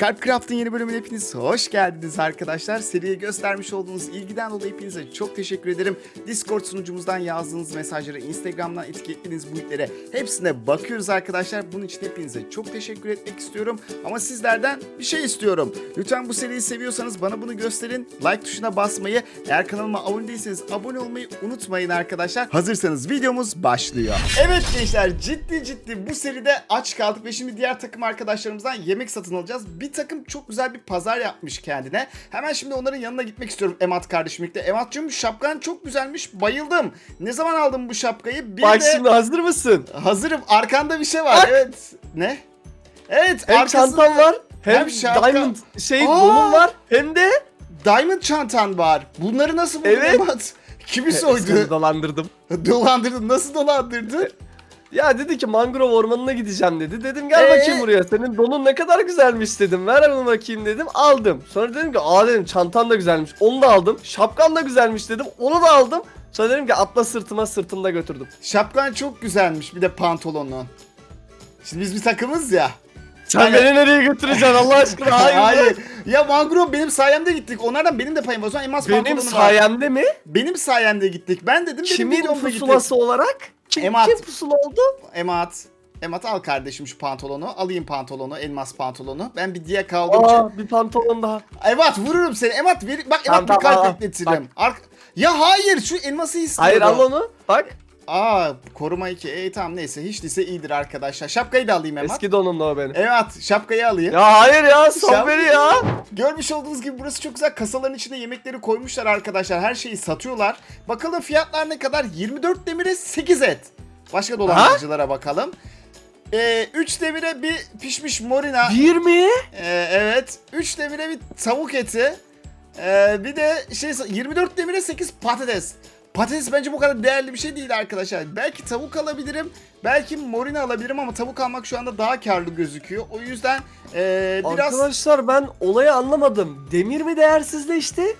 Calpcraft'ın yeni bölümüne hepiniz hoş geldiniz arkadaşlar. Seriye göstermiş olduğunuz ilgiden dolayı hepinize çok teşekkür ederim. Discord sunucumuzdan yazdığınız mesajları, Instagram'dan etiketlediğiniz tweetlere hepsine bakıyoruz arkadaşlar. Bunun için hepinize çok teşekkür etmek istiyorum. Ama sizlerden bir şey istiyorum. Lütfen bu seriyi seviyorsanız bana bunu gösterin. Like tuşuna basmayı, eğer kanalıma abone değilseniz abone olmayı unutmayın arkadaşlar. Hazırsanız videomuz başlıyor. Evet gençler ciddi ciddi bu seride aç kaldık ve şimdi diğer takım arkadaşlarımızdan yemek satın alacağız. Bir takım çok güzel bir pazar yapmış kendine. Hemen şimdi onların yanına gitmek istiyorum Emat kardeşim birlikte. Emat'cığım şapkan çok güzelmiş. Bayıldım. Ne zaman aldın bu şapkayı? Bir Bak de şimdi hazır mısın? hazırım. Arkanda bir şey var. Bak. Evet. Ne? Evet. Hem arkası- çantam var hem, Hem şapka- diamond şey donum var hem de Diamond çantan var. Bunları nasıl buldun Evet. Emat? Kimi soydu? dolandırdım. Dolandırdın. Nasıl dolandırdın? Ya dedi ki mangrove ormanına gideceğim dedi. Dedim gel Ee? bakayım buraya. Senin donun ne kadar güzelmiş dedim. Ver onu bakayım dedim. Aldım. Sonra dedim ki aa dedim çantan da güzelmiş. Onu da aldım. Şapkan da güzelmiş dedim. Onu da aldım. Sonra dedim ki atla sırtıma sırtımda götürdüm. Şapkan çok güzelmiş. Bir de pantolonun. Şimdi biz bir takımız ya. Sen Aynen. beni nereye götüreceksin Allah aşkına? Hayır. Hayır. Ya Mangrove benim sayemde gittik. Onlardan benim de payım var. O zaman Elmas Benim pantolonu var. sayemde mi? Benim sayemde gittik. Ben dedim benim Kimin videomda pusulası olarak? Kim, Emat. kim pusula oldu? Emat. Emat al kardeşim şu pantolonu. Alayım pantolonu. Elmas pantolonu. Ben bir diye kaldım. Aa bir pantolon daha. Emat vururum seni. Emat ver. Bak Tamam, Emat bir tamam, kalp al. ekletirim. Ark- ya hayır şu elması istiyorum. Hayır al onu. Bak. Aa koruma 2. E tamam neyse hiç değilse iyidir arkadaşlar. Şapkayı da alayım Emat. Eski donumla o benim. Evet şapkayı alayım. Ya hayır ya son ya. Görmüş olduğunuz gibi burası çok güzel. Kasaların içine yemekleri koymuşlar arkadaşlar. Her şeyi satıyorlar. Bakalım fiyatlar ne kadar? 24 demire 8 et. Başka dolandırıcılara bakalım. Ee, 3 demire bir pişmiş morina. Bir mi? Ee, evet. 3 demire bir tavuk eti. Ee, bir de şey 24 demire 8 patates. Patates bence bu kadar değerli bir şey değil arkadaşlar. Belki tavuk alabilirim. Belki morina alabilirim ama tavuk almak şu anda daha karlı gözüküyor. O yüzden ee, biraz... Arkadaşlar ben olayı anlamadım. Demir mi değersizleşti?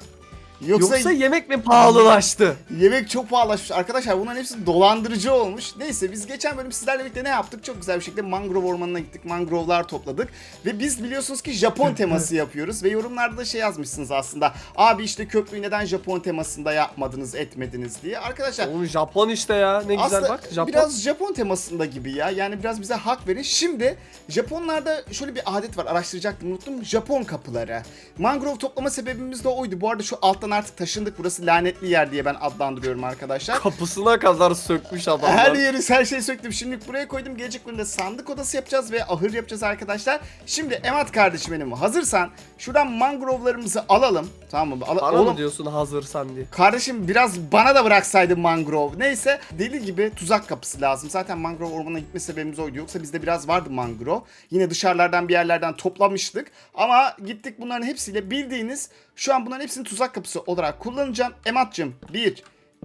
Yoksa, Yoksa, yemek mi pahalılaştı? yemek çok pahalaşmış. Arkadaşlar bunların hepsi dolandırıcı olmuş. Neyse biz geçen bölüm sizlerle birlikte ne yaptık? Çok güzel bir şekilde mangrove ormanına gittik. Mangrovlar topladık. Ve biz biliyorsunuz ki Japon teması yapıyoruz. Ve yorumlarda da şey yazmışsınız aslında. Abi işte köprüyü neden Japon temasında yapmadınız, etmediniz diye. Arkadaşlar Oğlum Japon işte ya. Ne güzel bak. Japon. biraz Japon temasında gibi ya. Yani biraz bize hak verin. Şimdi Japonlarda şöyle bir adet var. Araştıracaktım unuttum. Japon kapıları. Mangrove toplama sebebimiz de oydu. Bu arada şu alttan artık taşındık. Burası lanetli yer diye ben adlandırıyorum arkadaşlar. Kapısına kadar sökmüş adamlar. Her yeri her şeyi söktüm. Şimdi buraya koydum. Gelecek bölümde sandık odası yapacağız ve ahır yapacağız arkadaşlar. Şimdi Emat kardeşim benim hazırsan şuradan mangrove'larımızı alalım. Tamam mı? Ala- Bana Oğlum, mı diyorsun hazırsan diye? Kardeşim biraz bana da bıraksaydın mangrove. Neyse deli gibi tuzak kapısı lazım. Zaten mangrove ormana gitme sebebimiz oydu. Yoksa bizde biraz vardı mangrove. Yine dışarılardan bir yerlerden toplamıştık. Ama gittik bunların hepsiyle bildiğiniz şu an bunların hepsini tuzak kapısı olarak kullanacağım. Emat'cığım 1,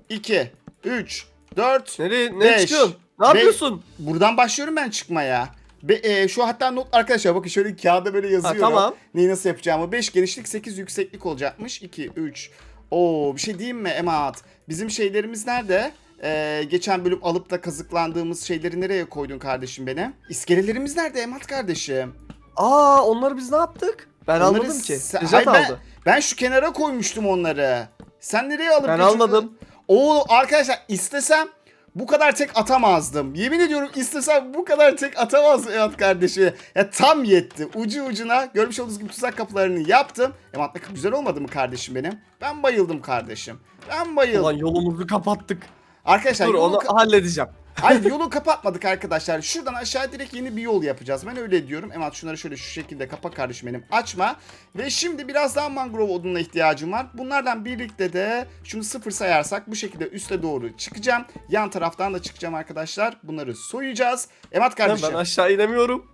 2, 3, 4, Nereye ne çıkıyorsun? Ne yapıyorsun? Buradan başlıyorum ben çıkmaya. Be, e, şu hatta not arkadaşlar bakın şöyle kağıda böyle yazıyorum. tamam. Neyi nasıl yapacağımı. 5 genişlik 8 yükseklik olacakmış. 2 3. Oo bir şey diyeyim mi Emat? Bizim şeylerimiz nerede? Ee, geçen bölüm alıp da kazıklandığımız şeyleri nereye koydun kardeşim benim? İskelelerimiz nerede Emat kardeşim? Aa onları biz ne yaptık? Ben Onları almadım ki. sen- Hayır, aldı. Ben, ben şu kenara koymuştum onları. Sen nereye alıp Ben götürdün? almadım. Oo arkadaşlar istesem bu kadar tek atamazdım. Yemin ediyorum istesem bu kadar tek atamazdım Emat kardeşi. Ya tam yetti. Ucu ucuna görmüş olduğunuz gibi tuzak kapılarını yaptım. Emat ne kadar güzel olmadı mı kardeşim benim? Ben bayıldım kardeşim. Ben bayıldım. Ulan yolumuzu kapattık. arkadaşlar Dur yolu, onu ka- halledeceğim. Hayır yolu kapatmadık arkadaşlar. Şuradan aşağı direkt yeni bir yol yapacağız. Ben öyle diyorum. Emat şunları şöyle şu şekilde kapa kardeşim benim. Açma. Ve şimdi biraz daha mangrove odununa ihtiyacım var. Bunlardan birlikte de şunu sıfır sayarsak bu şekilde üste doğru çıkacağım. Yan taraftan da çıkacağım arkadaşlar. Bunları soyacağız. Emat Ben kardeşim. aşağı inemiyorum.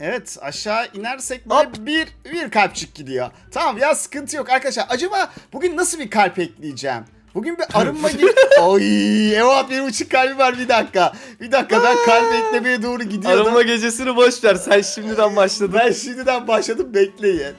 Evet aşağı inersek böyle bir, bir kalpçik gidiyor. Tamam ya sıkıntı yok arkadaşlar. Acaba bugün nasıl bir kalp ekleyeceğim? Bugün bir arınma gibi... Oy evet benim uçuk kalbim var bir dakika. Bir dakika ben kalp eklemeye doğru gidiyordum. Arınma gecesini boş ver. Sen şimdiden başladın. Ben şimdiden başladım bekleyin.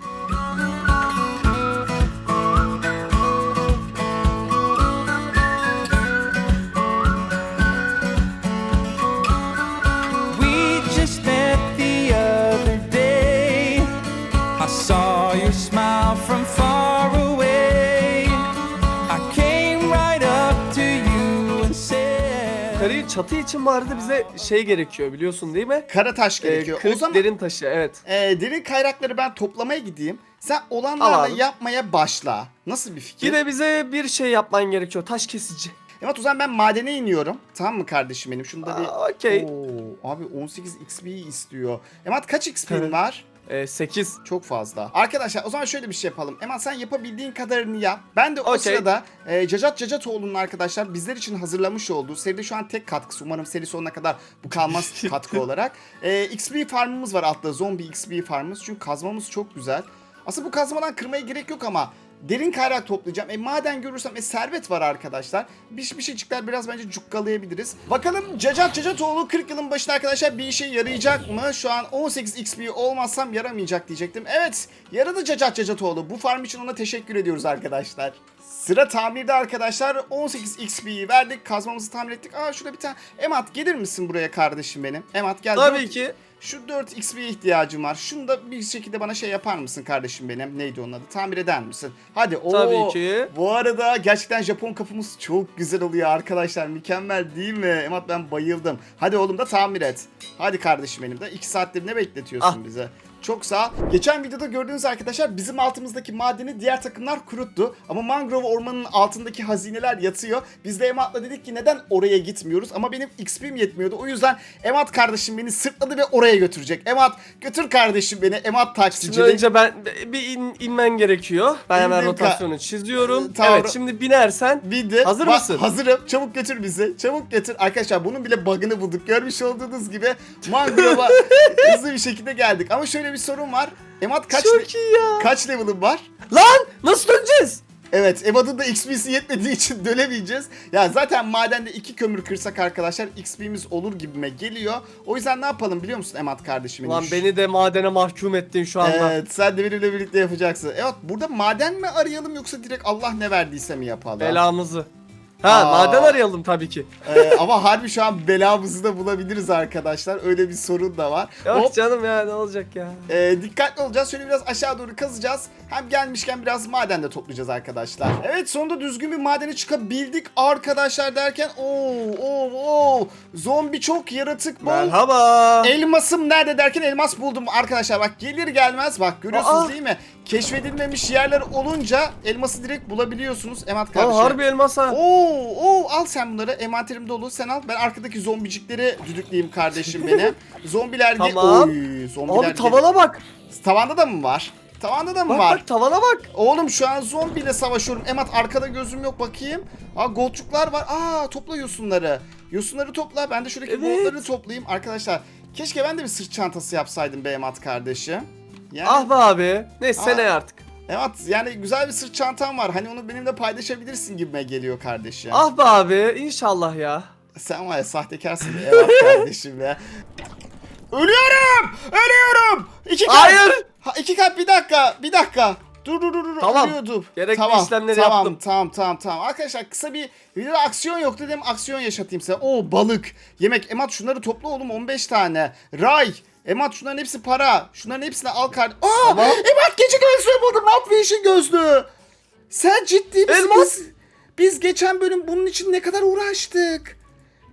Çatı için vardı bize şey gerekiyor biliyorsun değil mi? Kara taş Ee, gerekiyor. kırık o zaman derin taşı evet. e, derin kayrakları ben toplamaya gideyim. Sen olanlarla Al abi. yapmaya başla. Nasıl bir fikir? Bir de bize bir şey yapman gerekiyor. Taş kesici. Evet o zaman ben madene iniyorum. Tamam mı kardeşim benim? Şunda bir... Aa, okey. Oo, abi 18 XP istiyor. Emat kaç XP'in var? Ee, 8. Çok fazla. Arkadaşlar o zaman şöyle bir şey yapalım. Emat sen yapabildiğin kadarını yap. Ben de o sırada e, Cacat Cacatoğlu'nun arkadaşlar bizler için hazırlamış olduğu seride şu an tek katkısı. Umarım seri sonuna kadar bu kalmaz katkı olarak. E, XP farmımız var altta. Zombi XP farmımız. Çünkü kazmamız çok güzel. Aslında bu kazmadan kırmaya gerek yok ama derin kaynak toplayacağım. E maden görürsem e servet var arkadaşlar. Bir, bir şeycikler biraz bence cukkalayabiliriz. Bakalım Cacat Cacatoğlu 40 yılın başında arkadaşlar bir işe yarayacak mı? Şu an 18 XP olmazsam yaramayacak diyecektim. Evet yaradı Cacat Cacatoğlu. Bu farm için ona teşekkür ediyoruz arkadaşlar. Sıra tamirde arkadaşlar. 18 XP'yi verdik. Kazmamızı tamir ettik. Aa şurada bir tane. Emat gelir misin buraya kardeşim benim? Emat gel. Tabii ki. Şu 4 XP'ye ihtiyacım var. Şunu da bir şekilde bana şey yapar mısın kardeşim benim? Neydi onun adı? Tamir eder misin? Hadi. Oo, Tabii ki. Bu arada gerçekten Japon kapımız çok güzel oluyor arkadaşlar. Mükemmel değil mi? Emat ben bayıldım. Hadi oğlum da tamir et. Hadi kardeşim benim de. 2 saattir ne bekletiyorsun Ah. bize? Çok sağ. Geçen videoda gördüğünüz arkadaşlar bizim altımızdaki madeni diğer takımlar kuruttu. Ama mangrove ormanının altındaki hazineler yatıyor. Biz de Emat'la dedik ki neden oraya gitmiyoruz? Ama benim XP'm yetmiyordu. O yüzden Emat kardeşim beni sırtladı ve oraya götürecek. Emat götür kardeşim beni. Emat Şimdi taksiciliği. önce ben bir in- inmen gerekiyor. Ben hemen İndim ka- rotasyonu çiziyorum. Ee, tamam. Evet şimdi binersen Bindi. Hazır Ba- mısın? Hazırım. Çabuk götür bizi. Çabuk götür. Arkadaşlar bunun bile bug'ını bulduk. Görmüş olduğunuz gibi mangrove'a hızlı bir şekilde geldik. Ama şöyle bir sorun var. Emat kaç çok iyi ya. kaç level'ın var? Lan nasıl döneceğiz? Evet Emad'ın da XP'si yetmediği için dönemeyeceğiz. Ya zaten madende iki kömür kırsak arkadaşlar XP'miz olur gibime geliyor. O yüzden ne yapalım biliyor musun Emad kardeşim? Lan beni de madene mahkum ettin şu anda. Evet sen de benimle birlikte yapacaksın. Evet burada maden mi arayalım yoksa direkt Allah ne verdiyse mi yapalım? Belamızı. Ha Aa. maden arayalım tabii ki. Ee, ama harbi şu an belamızı da bulabiliriz arkadaşlar. Öyle bir sorun da var. Yok Hop, canım ya ne olacak ya. e, dikkatli olacağız. Şöyle biraz aşağı doğru kazacağız. Hem gelmişken biraz maden de toplayacağız arkadaşlar. Evet sonunda düzgün bir madene çıkabildik arkadaşlar derken oo oo oo zombi çok yaratık bol. Merhaba. Elmasım nerede derken elmas buldum arkadaşlar bak gelir gelmez bak görüyorsunuz Aa. değil mi? Keşfedilmemiş yerler olunca elması direkt bulabiliyorsunuz Emat kardeşim. harbi elmas ha. Oo, oo al sen bunları. Envanterim dolu. Sen al. Ben arkadaki zombicikleri düdükleyeyim kardeşim benim. Zombiler de Tamam. Oy, zombiler Abi de- tavana bak. Tavanda da mı var? Tavanda da mı Bak var? bak tavana bak. Oğlum şu an zombiyle savaşıyorum. Emat arkada gözüm yok bakayım. Aa goldçuklar var. Aa topla yosunları. Yosunları topla. Ben de şuradaki Evet. goldları toplayayım. Arkadaşlar keşke ben de bir sırt çantası yapsaydım be Emat kardeşim. Yani, Ah be abi. Neyse Aa. seneye artık. Evet yani güzel bir sırt çantam var. Hani onu benimle paylaşabilirsin gibime geliyor kardeşim. Ah be abi inşallah ya. Sen var ya sahtekarsın be Evat kardeşim ya. Ölüyorum! Ölüyorum! İki kalp! Hayır. Ha, iki kalp bir dakika, bir dakika. Dur dur dur dur Tamam. ölüyordum. Gerekli tamam, işlemleri tamam, yaptım. Tamam tamam tamam. Arkadaşlar kısa bir videoda aksiyon yok dedim aksiyon yaşatayım size. Oo balık, yemek. Emat şunları topla oğlum 15 tane. Ray. Emat şunların hepsi para. Şunların hepsini al kar. Aa! Tamam. Emat gece gözlüğü buldum. Nightwish'in gözlüğü. Sen ciddi misin? Elmas. Biz, biz geçen bölüm bunun için ne kadar uğraştık.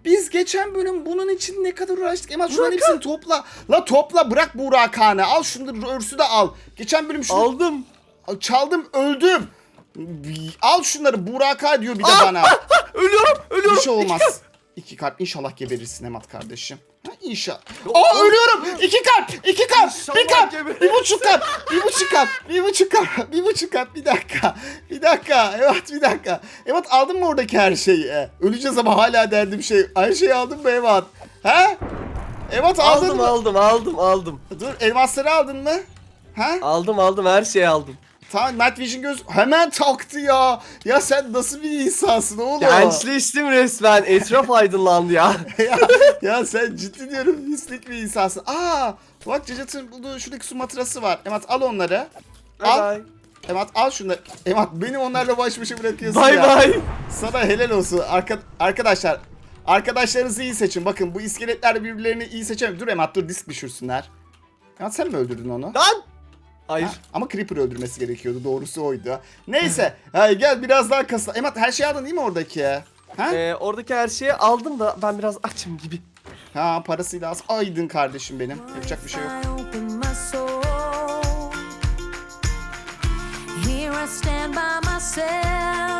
Biz geçen bölüm bunun için ne kadar uğraştık. Emat şunların hepsini topla. La topla bırak Han'ı. Al şunları örsü de al. Geçen bölüm şunu Aldım. Çaldım öldüm. Al şunları Burak Han diyor bir de Ah, bana. Ölüyorum. Ölüyorum. Bir şey olmaz. İki kalp inşallah geberirsin Emat kardeşim. Ha, inşallah. Aa ölüyorum. İki kalp. iki kalp. İnşallah bir kalp. geberirsin. Bir buçuk kalp. Bir buçuk kalp. Bir buçuk kalp. Bir buçuk kalp. Bir dakika. Bir dakika. Evet bir dakika. Evet aldın mı oradaki her şeyi? E, Öleceğiz ama hala derdim şey. Her şeyi aldın mı Evet? Ha? Evet aldın Aldım mı? aldım aldım aldım. Dur elmasları aldın mı? Ha? Aldım aldım her şeyi aldım. Tamam Night Vision göz hemen taktı ya. Ya sen nasıl bir insansın oğlum? Gençleştim resmen. Etraf aydınlandı ya. ya, ya sen ciddi diyorum pislik bir insansın. Aa bak Cacat'ın bulduğu şuradaki su matrası var. Emat al onları. Al. Bye. Emat al şunları. Emat beni onlarla baş başa bırakıyorsun Bye ya. bye. Sana helal olsun. Arka, arkadaşlar arkadaşlarınızı iyi seçin. Bakın bu iskeletler birbirlerini iyi seçemiyor. Dur Emat dur disk düşürsünler. Emat sen mi öldürdün onu? Lan. Hayır. Ha, ama Creeper öldürmesi gerekiyordu. Doğrusu oydu. Neyse. ha, gel biraz daha kasa. Emat her şeyi aldın değil mi oradaki? Ha? Ee, oradaki her şeyi aldım da ben biraz açım gibi. Ha parasıyla az. Aydın kardeşim benim. Yapacak bir şey yok. Here I stand by myself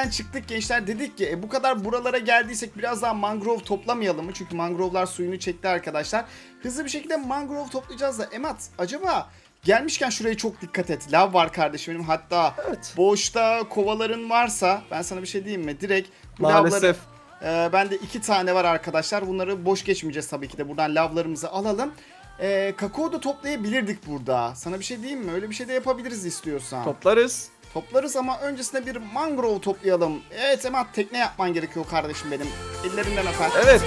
Madenden çıktık gençler dedik ki e, bu kadar buralara geldiysek biraz daha mangrove toplamayalım mı? Çünkü mangrovelar suyunu çekti arkadaşlar. Hızlı bir şekilde mangrove toplayacağız da Emat acaba gelmişken şuraya çok dikkat et. Lav var kardeşim benim hatta Evet. boşta kovaların varsa ben sana bir şey diyeyim mi? Direkt bu Maalesef. lavları ee, bende iki tane var arkadaşlar. Bunları boş geçmeyeceğiz tabii ki de. Buradan lavlarımızı alalım. Ee, kakao da toplayabilirdik burada. Sana bir şey diyeyim mi? Öyle bir şey de yapabiliriz istiyorsan. Toplarız. Toplarız ama öncesinde bir mangrove toplayalım. Evet Emat tekne yapman gerekiyor kardeşim benim. Ellerinden öper. Evet.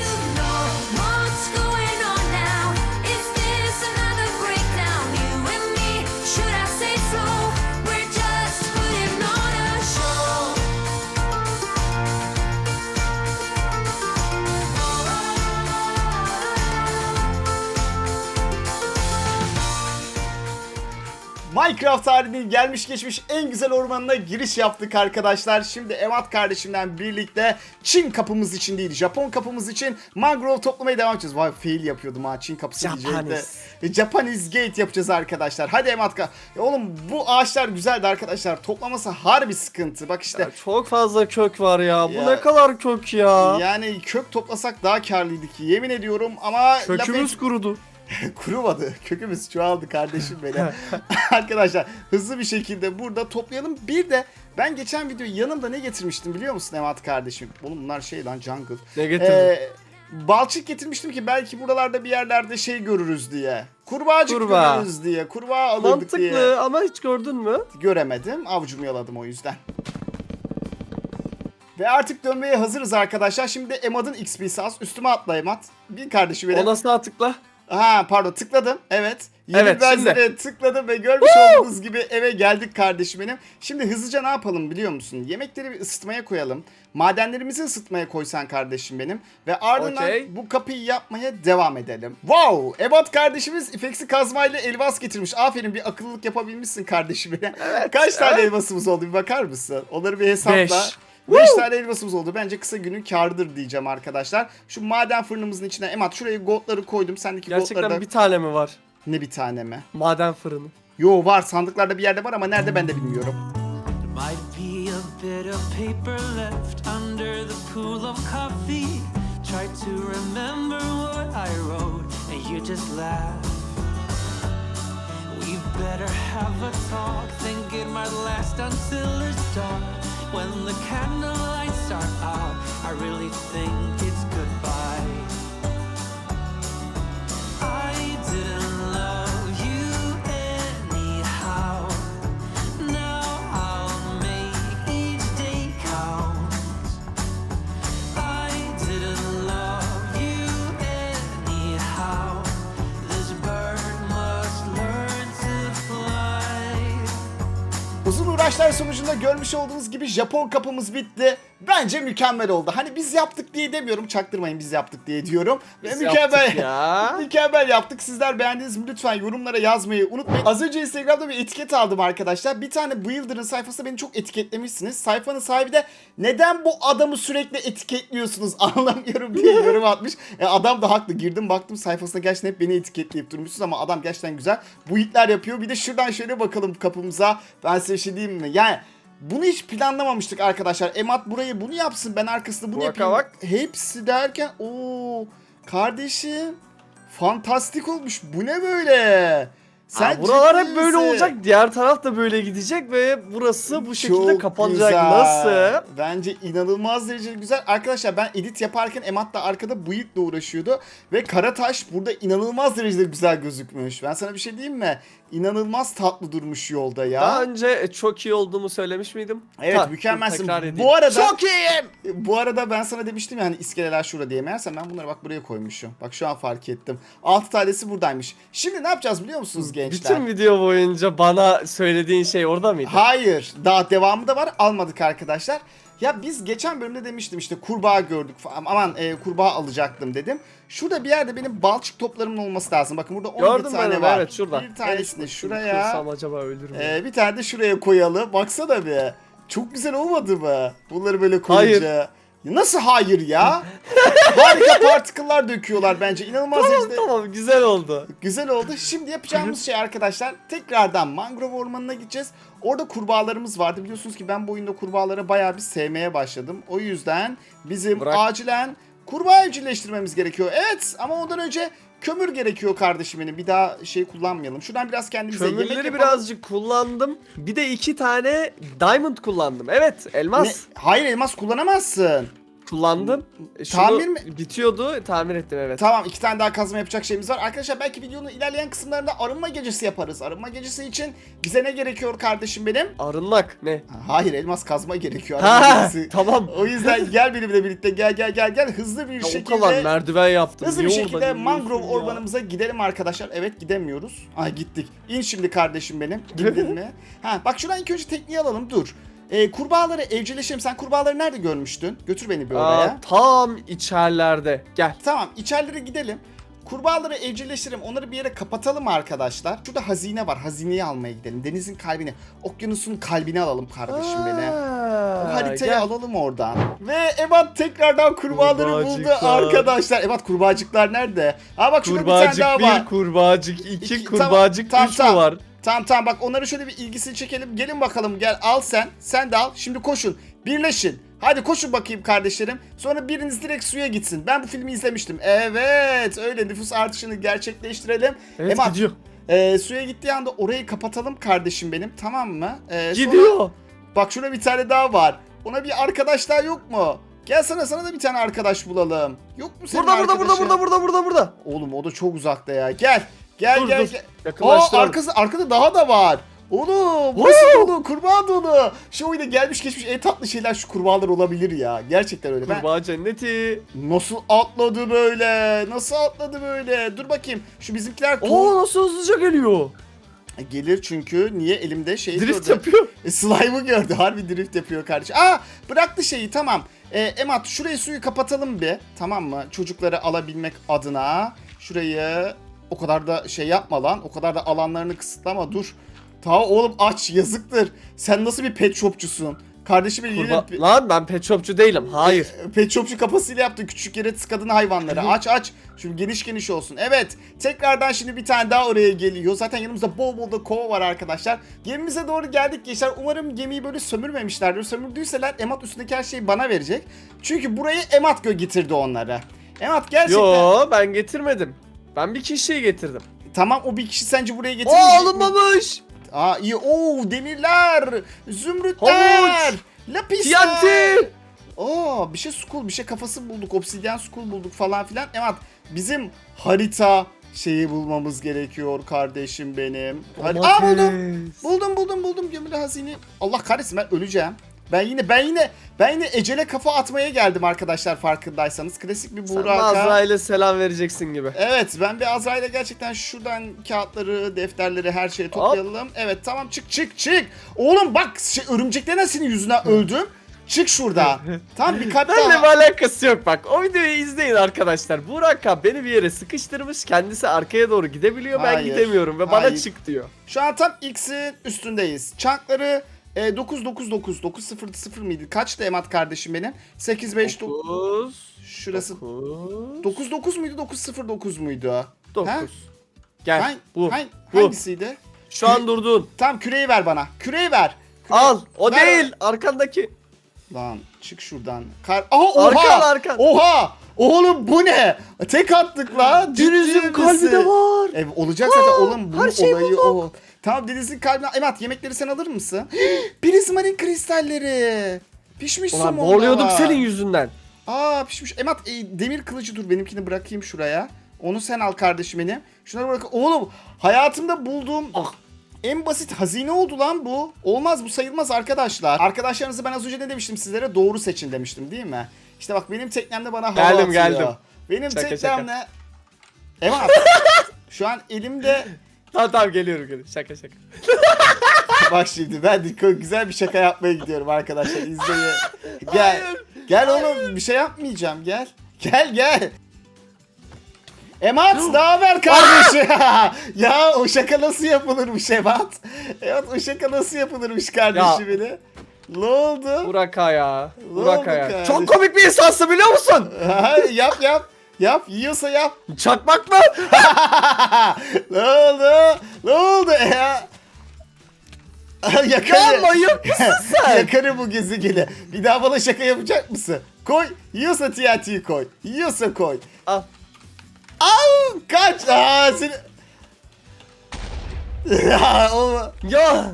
Minecraft tarihinin gelmiş geçmiş en güzel ormanına giriş yaptık arkadaşlar. Şimdi Emat kardeşimle birlikte Çin kapımız için değil Japon kapımız için mangrove toplamaya devam edeceğiz. Vay fail yapıyordum ha Çin kapısı diyecekti. E, Japanese Gate yapacağız arkadaşlar. Hadi Emat ka- Ya oğlum bu ağaçlar güzeldi arkadaşlar. Toplaması harbi sıkıntı. Bak işte Ya çok fazla kök var ya. Bu Ya. ne kadar kök ya. yani kök toplasak daha karlıydık yemin ediyorum ama Kökümüz laf- kurudu. kurumadı. Kökümüz çoğaldı kardeşim benim. Arkadaşlar hızlı bir şekilde burada toplayalım. Bir de ben geçen video yanımda ne getirmiştim biliyor musun Emat kardeşim? Oğlum bunlar şey lan jungle. Ne getirdin? Ee, balçık getirmiştim ki belki buralarda bir yerlerde şey görürüz diye. Kurbağacık Kurbağa. görürüz diye. Kurbağa alırdık Mantıklı diye. ama hiç gördün mü? Göremedim. Avucumu yaladım o yüzden. Ve artık dönmeye hazırız arkadaşlar. Şimdi Emad'ın XP'si az. Üstüme atla Emad. Bir kardeşi benim. Ona sağ tıkla. Ha pardon tıkladım. Evet. Yeni Evet, benzeri tıkladım ve görmüş olduğunuz gibi eve geldik kardeşim benim. Şimdi hızlıca ne yapalım biliyor musun? Yemekleri bir ısıtmaya koyalım. Madenlerimizi ısıtmaya koysan kardeşim benim. Ve ardından Okey. bu kapıyı yapmaya devam edelim. Wow! Ebat kardeşimiz ifeksi kazmayla elmas getirmiş. Aferin bir akıllılık yapabilmişsin kardeşim benim. Kaç tane evet. elmasımız oldu bir bakar mısın? Onları bir hesapla. Beş. 5 Woo! tane elmasımız oldu. Bence kısa günün kârıdır diyeceğim arkadaşlar. Şu maden fırınımızın içine Emat şuraya goldları koydum. Sendeki goldları Gerçekten da... bir tane mi var? Ne bir tane mi? Maden fırını. Yo var sandıklarda bir yerde var ama nerede ben de bilmiyorum. Better have a talk, think it might last until it's dark. When the candle lights are out, I really think it's goodbye. I didn't Uğraşlar sonucunda görmüş olduğunuz gibi Japon kapımız bitti. Bence mükemmel oldu. Hani biz yaptık diye demiyorum. Çaktırmayın biz yaptık diye diyorum. Ve Biz mükemmel yaptık ya. mükemmel yaptık. Sizler beğendiniz mi? Lütfen yorumlara yazmayı unutmayın. Az önce Instagram'da bir etiket aldım arkadaşlar. Bir tane Builder'ın sayfası beni çok etiketlemişsiniz. Sayfanın sahibi de neden bu adamı sürekli etiketliyorsunuz anlamıyorum diye yorum atmış. E, adam da haklı. Girdim baktım sayfasına gerçekten hep beni etiketleyip durmuşsunuz ama adam gerçekten güzel. Build'ler yapıyor. Bir de şuradan şöyle bakalım kapımıza. Ben size şey diyeyim mi? Yani Bunu hiç planlamamıştık arkadaşlar. Emat burayı bunu yapsın ben arkasında bunu Baka yapayım. bak. Hepsi derken o kardeşim fantastik olmuş. Bu ne böyle? Sen buralar ciddi hep böyle misin? olacak. Diğer taraf da böyle gidecek ve burası bu şekilde Çok kapanacak. güzel. Nasıl? Bence inanılmaz derecede güzel. Arkadaşlar ben edit yaparken Emat da arkada bıyıkla uğraşıyordu. Ve Karataş burada inanılmaz derecede güzel gözükmüş. Ben sana bir şey diyeyim mi? İnanılmaz tatlı durmuş yolda ya. Daha önce çok iyi olduğumu söylemiş miydim? Evet Ha, mükemmelsin. tekrar edeyim. Bu arada Çok iyiyim. bu arada ben sana demiştim ya hani iskeleler şurada diye. Meğersem ben bunları bak buraya koymuşum. Bak şu an fark ettim. 6 tanesi buradaymış. Şimdi ne yapacağız biliyor musunuz gençler? Bütün video boyunca bana söylediğin şey orada mıydı? Hayır. Daha devamı da var. Almadık arkadaşlar. Ya biz geçen bölümde demiştim işte kurbağa gördük falan. Aman e, kurbağa alacaktım dedim. Şurada bir yerde benim balçık toplarımın olması lazım. Bakın burada 11 Gördüm tane var. evet şurada. Bir tanesini Evet, şuraya. Kırsam acaba ölür mü? e, bir tane de şuraya koyalım. Baksana bir. Çok güzel olmadı mı? Bunları böyle koyunca. Ya Nasıl hayır ya? Harika partiküller döküyorlar bence. İnanılmaz tamam derecede tamam güzel oldu. Güzel oldu. Şimdi yapacağımız şey arkadaşlar tekrardan mangrove ormanına gideceğiz. Orada kurbağalarımız vardı. Biliyorsunuz ki ben bu oyunda kurbağaları bayağı bir sevmeye başladım. O yüzden bizim Bırak. acilen kurbağa evcilleştirmemiz gerekiyor. Evet ama ondan önce kömür gerekiyor kardeşim benim. Bir daha şey kullanmayalım. Şuradan biraz kendimize yemek Kömürleri yapalım. birazcık kullandım. Bir de iki tane diamond kullandım. Evet elmas Ne? Hayır elmas kullanamazsın. Kullandım. Şunu Tamir mi? Bitiyordu tamir ettim evet. Tamam iki tane daha kazma yapacak şeyimiz var. Arkadaşlar belki videonun ilerleyen kısımlarında arınma gecesi yaparız. Arınma gecesi için bize ne gerekiyor kardeşim benim? Arınmak ne? Hayır elmas kazma gerekiyor. arınma Ha gecesi. tamam. O yüzden gel benimle birlikte gel gel gel gel hızlı bir Ya, o şekilde kadar merdiven yaptım. hızlı bir Niye şekilde mangrove ormanımıza gidelim arkadaşlar. Evet gidemiyoruz. Ay gittik. İn şimdi kardeşim benim. Gittin mi? Ha bak şuradan ilk önce tekniği alalım. Dur. Ee, kurbağaları evcilleşelim. Sen kurbağaları nerede görmüştün? Götür beni bir oraya. Aa, tam içerlerde. Gel. Tamam içerilere gidelim. Kurbağaları evcilleştirelim. Onları bir yere kapatalım arkadaşlar. Şurada hazine var. Hazineyi almaya gidelim. Denizin kalbini. Okyanusun kalbini alalım kardeşim beni. Aa, Bu haritayı gel. alalım oradan. Ve Ebat tekrardan kurbağaları buldu arkadaşlar. Ebat kurbağacıklar nerede? Ha bak şurada bir tane Kurbağacık daha var. kurbağacık iki, İki- kurbağacık tamam, üç tamam. mü var? Tamam tamam bak onları şöyle bir ilgisini çekelim. Gelin bakalım gel al sen. Sen de al. Şimdi koşun. Birleşin. Hadi koşun bakayım kardeşlerim. Sonra biriniz direkt suya gitsin. Ben bu filmi izlemiştim. Evet öyle nüfus artışını gerçekleştirelim. Evet Ebat, gidiyor. e, suya gittiği anda orayı kapatalım kardeşim benim tamam mı? E, sonra- Gidiyor. Bak şurada bir tane daha var. Ona bir arkadaş daha yok mu? Gel sana sana da bir tane arkadaş bulalım. Yok mu senin Burada burada burada burada burada burada burada. Oğlum o da çok uzakta ya. Gel. Gel Dur, gel dur. gel. Aa Yakınlaştıralım. arkası, arkada daha da var. Oğlum burası dolu kurbağa dolu. Şu oyunda gelmiş geçmiş en tatlı şeyler şu kurbağalar olabilir ya. Gerçekten öyle. Ben Kurbağa cenneti. nasıl atladı böyle? Nasıl atladı böyle? Dur bakayım. Şu bizimkiler Oo nasıl hızlıca geliyor. gelir çünkü niye elimde şey Drift gördüm. yapıyor. E, Slime'ı gördü. Harbi drift yapıyor kardeşim. Aa bıraktı şeyi tamam. E, Emat şurayı suyu kapatalım bir. Tamam mı? Çocukları alabilmek adına. Şurayı o kadar da şey yapma lan. O kadar da alanlarını kısıtlama dur. Ta oğlum aç yazıktır. Sen nasıl bir pet shopçusun? Kardeşim yine Kurba... Lan ben pet shopçu değilim. Hayır. Pet shopçu kafasıyla yaptı. Küçük yere tıkadın hayvanları. Aç aç. Şu geniş geniş olsun. Evet. Tekrardan şimdi bir tane daha oraya geliyor. Zaten yanımızda bol bol da kova var arkadaşlar. Gemimize doğru geldik gençler. Umarım gemiyi böyle sömürmemişlerdir. Sömürdüyseler Emat üstündeki her şeyi bana verecek. Çünkü burayı Emat gö getirdi onları. Emat gerçekten. Yo ben getirmedim. Ben bir kişiyi getirdim. Tamam o bir kişi sence buraya Oo getirmeyecek mi? alınmamış. Aa iyi. Oo demirler. Zümrütler. Havuç. Lapisler. TNT. Oo bir şey school bir şey kafası bulduk. Obsidian school bulduk falan filan. Evet bizim harita şeyi bulmamız gerekiyor kardeşim benim. Har- Aa buldum. Buldum buldum buldum gömülü hazine. Allah kahretsin ben öleceğim. Ben yine ben yine ben yine ecele kafa atmaya geldim arkadaşlar farkındaysanız. Klasik bir Sen Burak. Azrail'e selam vereceksin gibi. Evet ben bir Azrail'e gerçekten şuradan kağıtları, defterleri her şeyi toplayalım. Evet tamam çık çık çık. Oğlum bak şey, örümceklerin senin yüzünden öldüm. Çık şuradan. Tamam bir kat daha. alakası yok bak. O videoyu izleyin arkadaşlar. Burak abi beni bir yere sıkıştırmış. Kendisi arkaya doğru gidebiliyor. Ben Hayır, gidemiyorum ve bana hayır. çık diyor. Şu an tam X'in üstündeyiz. Çankları e, 999 900 mıydı? Kaçtı Emat kardeşim benim? 859 9 şurası 9 99 muydu 909 muydu? 9 Ha? Gel Hangi, bu. hangi- bu. hangisiydi? Şu an durdun. Tamam küreği ver bana. Küreği ver. Al. O Ver. değil. Arkandaki. Lan çık şuradan. Kar Aha oha. Arkan, arkan. Oha. Oğlum bu ne? Tek attık la. Ciddi Deniz'in kalbi de var. E, olacak zaten oğlum bunun şeyi olayı bulduk. o. Tamam Deniz'in kalbine. Evet yemekleri sen alır mısın? Prizmanin kristalleri. Pişmiş Ulan somon da boğuluyorduk senin yüzünden. Aa pişmiş. Emat e, demir kılıcı dur benimkini bırakayım şuraya. Onu sen al kardeşim benim. Şunları bırak. Oğlum hayatımda bulduğum Ah. en basit hazine oldu lan bu. Olmaz bu sayılmaz arkadaşlar. Arkadaşlarınızı ben az önce ne demiştim sizlere? Doğru seçin demiştim değil mi? İşte bak benim teknemde bana hava Geldim, atıyor. geldim. Benim Şaka, teknemle... Emat şu an elimde... Tamam tamam geliyorum geliyorum. Şaka şaka. Bak şimdi ben de güzel bir şaka yapmaya gidiyorum arkadaşlar. İzleyin. Gel. Gel oğlum bir şey yapmayacağım gel. Gel gel. Emat ne haber kardeşim? ya o şaka nasıl yapılırmış Emat? Evet o şaka nasıl yapılırmış kardeşim benim? Ne oldu? Buraka ya. Ne oldu ya. kardeşim? Çok komik bir insansın biliyor musun? Ha, yap yap. Yap yiyorsa yap. Çakmak mı? ne oldu? Ne oldu ya? ya Yakarı. manyak mısın sen? Yakarı bu gezegeni. Bir daha bana şaka yapacak mısın? Koy. Yiyorsa TNT'yi koy. Yiyorsa koy. Al. Al kaç. Aa seni. ya o Ya.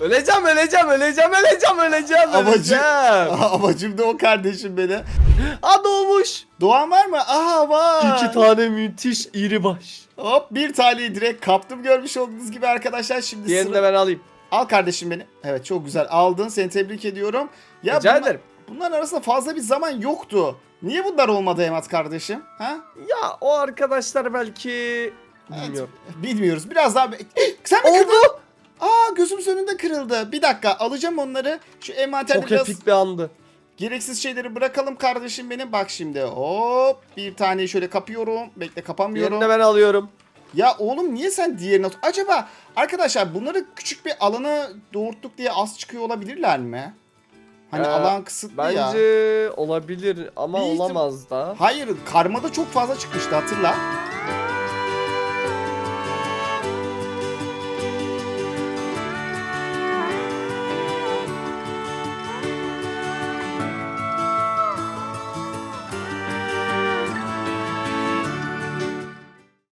Öleceğim öleceğim öleceğim öleceğim öleceğim amacım. öleceğim. amacım da o kardeşim beni. Aa doğmuş. Doğan var mı? Aha var. İki tane müthiş iri baş. Hop bir taneyi direkt kaptım görmüş olduğunuz gibi arkadaşlar. Şimdi Diğerini sıra- de ben alayım. Al kardeşim beni. Evet çok güzel aldın. Seni tebrik ediyorum. Ya Rica bunlar- ederim. Bunların arasında fazla bir zaman yoktu. Niye bunlar olmadı Emat kardeşim? Ha? Ya o arkadaşlar belki bilmiyorum. Bilmiyoruz. Biraz daha... Sen mi kırdın? Oldu. Aa gözümüz önünde kırıldı. Bir dakika alacağım onları. Şu envanterde Çok biraz epik bir andı. gereksiz şeyleri bırakalım kardeşim benim. Bak şimdi hop bir taneyi şöyle kapıyorum. Bekle kapamıyorum. Diğerini de ben alıyorum. Ya oğlum niye sen diğerini at- Acaba arkadaşlar bunları küçük bir alana doğurttuk diye az çıkıyor olabilirler mi? Hani Ee, alan kısıtlı Bence ya. olabilir ama Bir olamaz da. Hayır karmada çok fazla çıkmıştı hatırla.